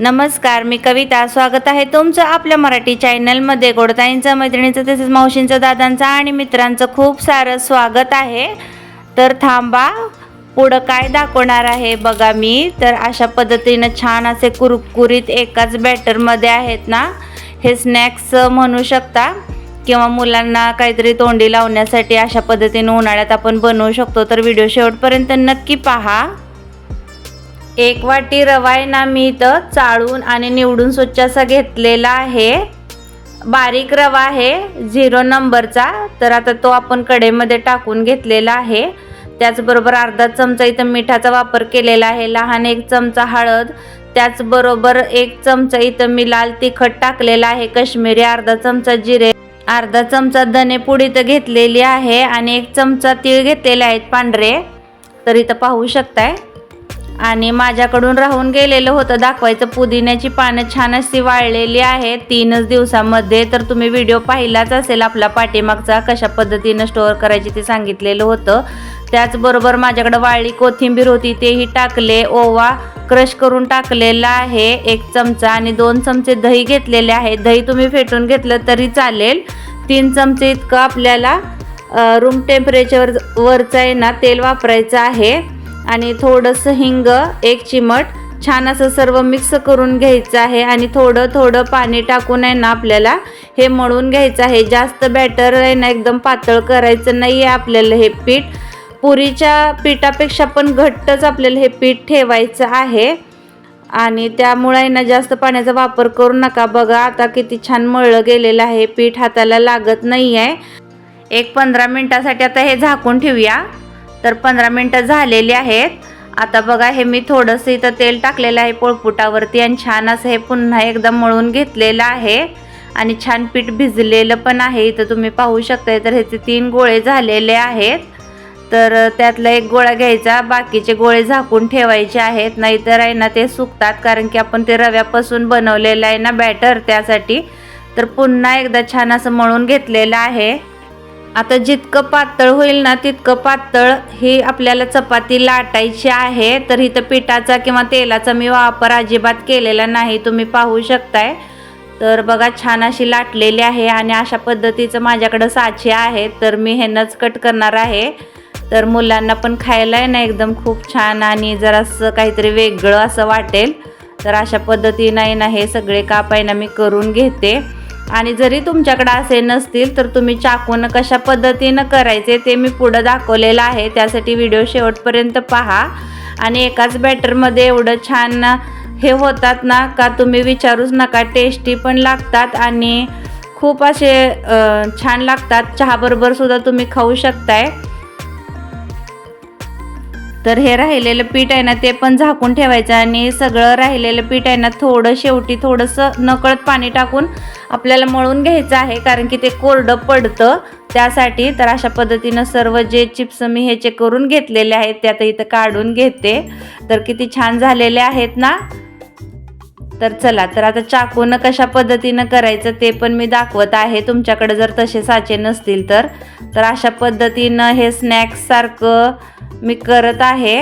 नमस्कार मी कविता. स्वागत आहे तुमचं आपल्या मराठी चॅनलमध्ये. गोडताईंचं मैत्रिणीचं तसेच मावशींचं दादांचं आणि मित्रांचं खूप सारं स्वागत आहे. तर थांबा पुढं काय दाखवणार आहे बघा मी. तर अशा पद्धतीनं छान असे कुरकुरीत एकाच बॅटरमध्ये आहेत ना हे स्नॅक्स म्हणू शकता. किंवा मुलांना काहीतरी तोंडी लावण्यासाठी अशा पद्धतीने उन्हाळ्यात आपण बनवू शकतो. तर व्हिडिओ शेवटपर्यंत नक्की पहा. एक वाटी रवा आहे ना मी इथं चाळून आणि निवडून स्वच्छ असा घेतलेला आहे. बारीक रवा आहे झिरो नंबरचा. तर आता तो आपण कडेमध्ये टाकून घेतलेला आहे. त्याचबरोबर अर्धा चमचा इथं मिठाचा वापर केलेला आहे. लहान एक चमचा हळद त्याचबरोबर एक चमचा इथं मी लाल तिखट टाकलेला आहे. कश्मीरी अर्धा चमचा जिरे अर्धा चमचा धनेपूड इथं घेतलेली आहे आणि एक चमचा तीळ घेतलेले आहेत पांढरे. तर इथं पाहू शकताय. आणि माझ्याकडून राहून गेलेलं होतं. दाखवायचं पुदिन्याची पानं छान अशी वाळलेली आहेत. तीनच दिवसामध्ये तर तुम्ही व्हिडिओ पाहिलाच असेल. आपला पाठीमागचा कशा पद्धतीनं स्टोअर करायची ते सांगितलेलं होतं. त्याचबरोबर माझ्याकडं वाळली कोथिंबीर होती तेही टाकले. ओवा क्रश करून टाकलेला आहे. एक चमचा आणि दोन चमचे दही घेतलेले आहे. दही तुम्ही फेटून घेतलं तरी चालेल. तीन चमचे इतकं आपल्याला रूम टेम्परेचर वरचं आहे ना तेल वापरायचं आहे. आणि थोडंसं हिंग एक चिमट छान असं सर्व मिक्स करून घ्यायचं आहे. आणि थोडं थोडं पाणी टाकून आहे ना आपल्याला हे मळून घ्यायचं आहे. जास्त बॅटर आहे ना एकदम पातळ करायचं नाही आहे आपल्याला हे पीठ. पुरीच्या पिठापेक्षा पण घट्टच आपल्याला हे पीठ ठेवायचं आहे. आणि त्यामुळे ना जास्त पाण्याचा वापर करू नका. बघा आता किती छान मळलं गेलेलं आहे. पीठ हाताला लागत नाही आहे एक पंधरा मिनटासाठी आता हे झाकून ठेवूया. तर पंधरा मिनटं झालेली आहेत. आता बघा हे मी थोडंसं इथं तेल टाकलेलं आहे पोळपुटावरती आणि छान असं हे पुन्हा एकदा मळून घेतलेलं आहे. आणि छान पीठ भिजलेलं पण आहे. इथं तुम्ही पाहू शकताय तर ह्याचे तीन गोळे झालेले आहेत. तर त्यातला एक गोळा घ्यायचा बाकीचे गोळे झाकून ठेवायचे आहेत. नाहीतर आहे ना ते सुकतात कारण की आपण ते रव्यापासून बनवलेलं आहे ना बॅटर त्यासाठी. तर पुन्हा एकदा छान असं मळून घेतलेलं आहे. आता जितकं पातळ होईल ना तितकं पातळ ही आपल्याला चपाती लाटायची आहे. तर इथं पिठाचा किंवा तेलाचा मी वापर अजिबात केलेला नाही तुम्ही पाहू शकताय. तर बघा छान अशी लाटलेली आहे आणि अशा पद्धतीचं माझ्याकडं साचे आहेत तर मी ह्यानंच कट करणार आहे. तर मुलांना पण खायला आहे ना एकदम खूप छान आणि जरासं काहीतरी वेगळं असं वाटेल. तर अशा पद्धतीनं आहे ना हे सगळे काप आहे ना मी करून घेते. आणि जरी तुमच्याकडे असे नसतील तर तुम्ही चाकून कशा पद्धतीनं करायचे ते मी पुढं दाखवलेलं आहे. त्यासाठी व्हिडिओ शेवटपर्यंत पहा. आणि एकाच बॅटरमध्ये एवढं छान हे होतात ना का तुम्ही विचारूच नका. टेस्टी पण लागतात आणि खूप असे छान लागतात. चहाबरोबर सुद्धा तुम्ही खाऊ शकताय. तर हे राहिलेलं पीठ आहे ना ते पण झाकून ठेवायचं आणि सगळं राहिलेलं पीठ आहे ना थोडं शेवटी थोडंसं नकळत पाणी टाकून आपल्याला मळून घ्यायचं आहे कारण की ते कोरडं पडतं. त्यासाठी तर अशा पद्धतीनं सर्व जे चिप्स मी ह्याचे करून घेतलेले आहेत ते आता इथं काढून घेते. तर किती छान झालेले आहेत ना तर चला तर आता चाकूनं कशा पद्धतीनं करायचं ते पण मी दाखवत आहे. तुमच्याकडे जर तसे साचे नसतील तर. तर अशा पद्धतीनं हे स्नॅक्ससारखं मी करत आहे.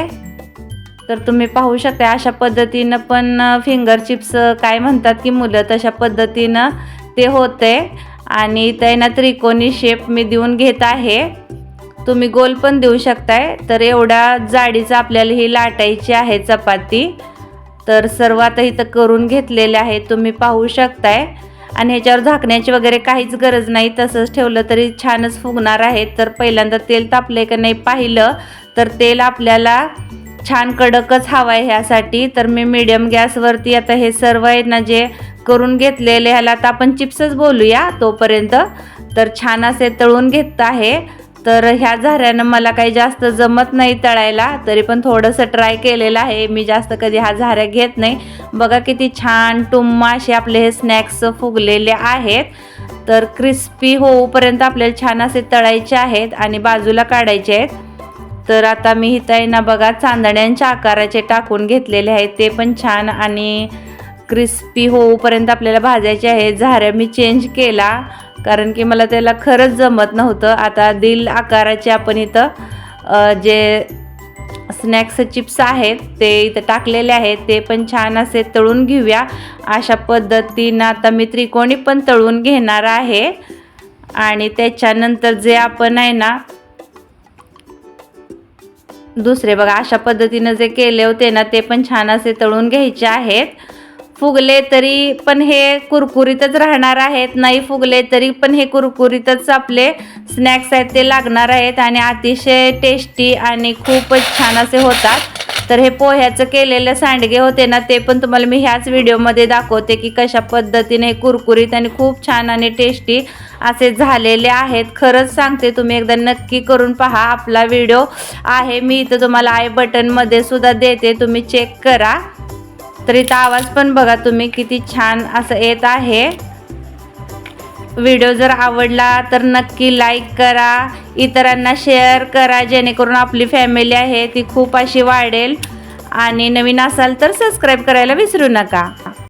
तर तुम्ही पाहू शकता अशा पद्धतीनं पण फिंगर चिप्स काय म्हणतात की मुलं तशा पद्धतीनं ते होते आणि त्यांना त्रिकोणी शेप मी देऊन घेत आहे. तुम्ही गोल पण देऊ शकताय. तर एवढ्या जाडीचं आपल्याला ही लाटायची आहे चपाती. तर सर्व आता इथं करून घेतलेले आहे तुम्ही पाहू शकताय. आणि ह्याच्यावर झाकण्याची वगैरे काहीच गरज नाही तसंच ठेवलं तरी छानच फुगणार आहे. तर पहिल्यांदा तेल तापले का नाही पाहिलं तर तेल आपल्याला छान कडकच हवं आहे ह्यासाठी. तर मी मीडियम गॅसवरती आता हे सर्व आहे ना जे करून घेतलेले ह्याला आता आपण चिप्सच बोलूया तोपर्यंत. तर छान असे तळून घेत आहे. तर ह्या झाऱ्यानं मला काही जास्त जमत नाही तळायला तरी पण थोडंसं ट्राय केलेलं आहे. मी जास्त कधी हा झाऱ्या घेत नाही. बघा किती छान टुम्मा असे आपले हे स्नॅक्स फुगलेले आहेत. तर क्रिस्पी होऊपर्यंत आपल्याला छान असे तळायचे आहेत आणि बाजूला काढायचे आहेत. तर आता मी इथं आहे ना बघा चांदण्यांच्या आकाराचे टाकून घेतलेले आहेत. ते पण छान आणि क्रिस्पी होऊपर्यंत आपल्याला भाजायचे आहे. झाऱ्या मी चेंज केला कारण की मला त्याला खरंच जमत नव्हतं. आता दिल आकाराचे आपण इथं जे स्नॅक्स चिप्स आहेत ते इथं टाकलेले आहेत. ते पण छान असे तळून घेऊया. अशा पद्धतीनं आता मी त्रिकोणी पण तळून घेणार आहे. आणि त्याच्यानंतर जे आपण आहे ना दुसरे बघा अशा पद्धतीनं जे केले होते ना ते पण छान असे तळून घ्यायचे आहेत. फुगले तरी पण हे कुरकुरीतच राहणार आहेत. नाही फुगले तरी पण हे कुरकुरीतच आपले स्नॅक्स आहेत ते लागणार आहेत आणि अतिशय टेस्टी आणि खूपच छान असे होतात. तर हे पोह्याचं केलेले सांडगे होते ना ते पण तुम्हाला मी ह्याच व्हिडिओमध्ये दाखवते की कशा पद्धतीने हे कुरकुरीत आणि खूप छान आणि टेस्टी असे झालेले आहेत. खरंच सांगते तुम्ही एकदा नक्की करून पहा आपला व्हिडिओ आहे. मी इथं तुम्हाला आय बटनमध्ये सुद्धा देते तुम्ही चेक करा. तर इथं आवाज पण बघा तुम्ही किती छान असं येत आहे. व्हिडिओ जर आवडला तर नक्की लाईक करा इतरांना शेअर करा जेणेकरून आपली फॅमिली आहे ती खूप अशी वाढेल. आणि नवीन असाल तर सबस्क्राईब करायला विसरू नका.